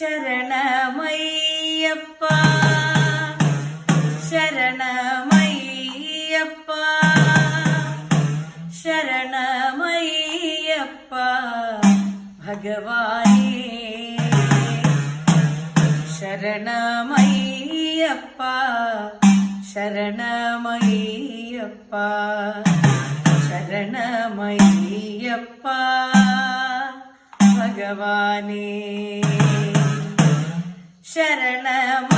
சரணமையப்பா. சரணமையப்பா. சரணமையப்பா. பகவானே. சரணமையப்பா. சரணமையப்பா. சரணமையப்பா. பகவானே. சரணமையப்பா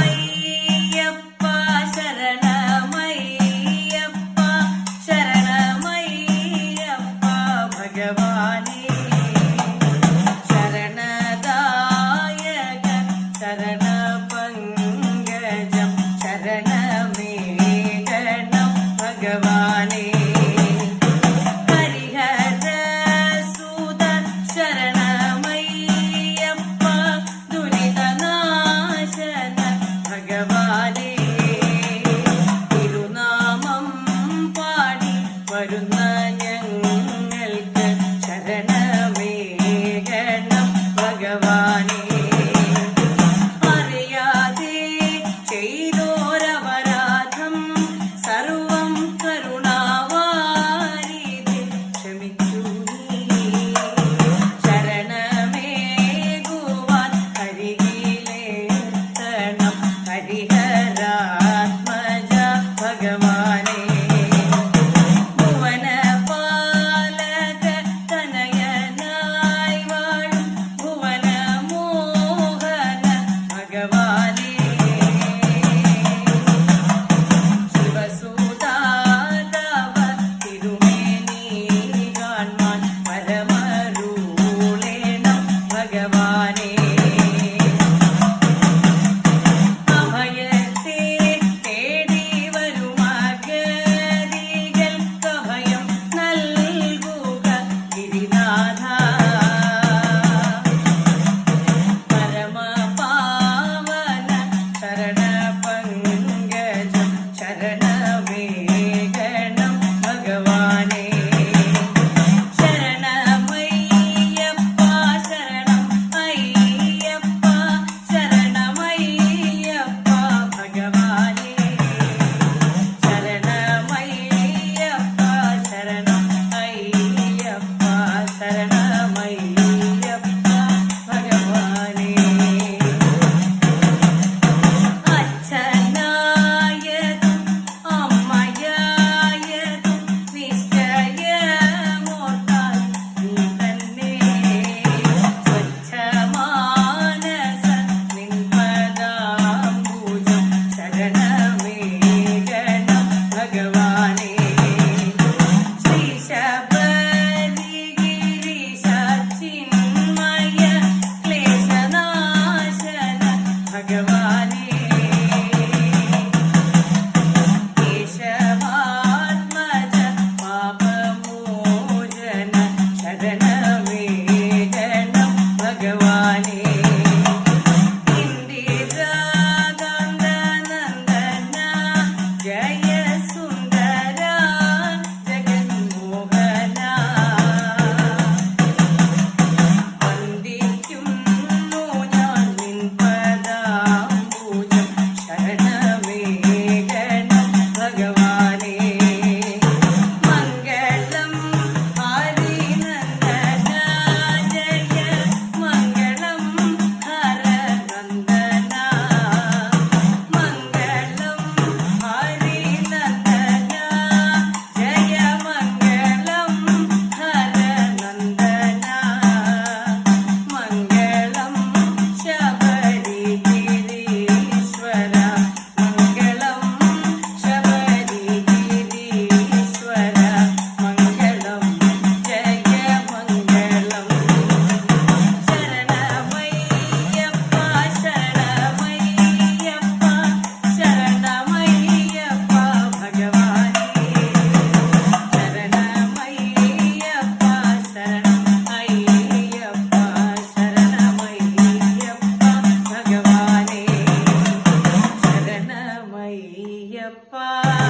apart.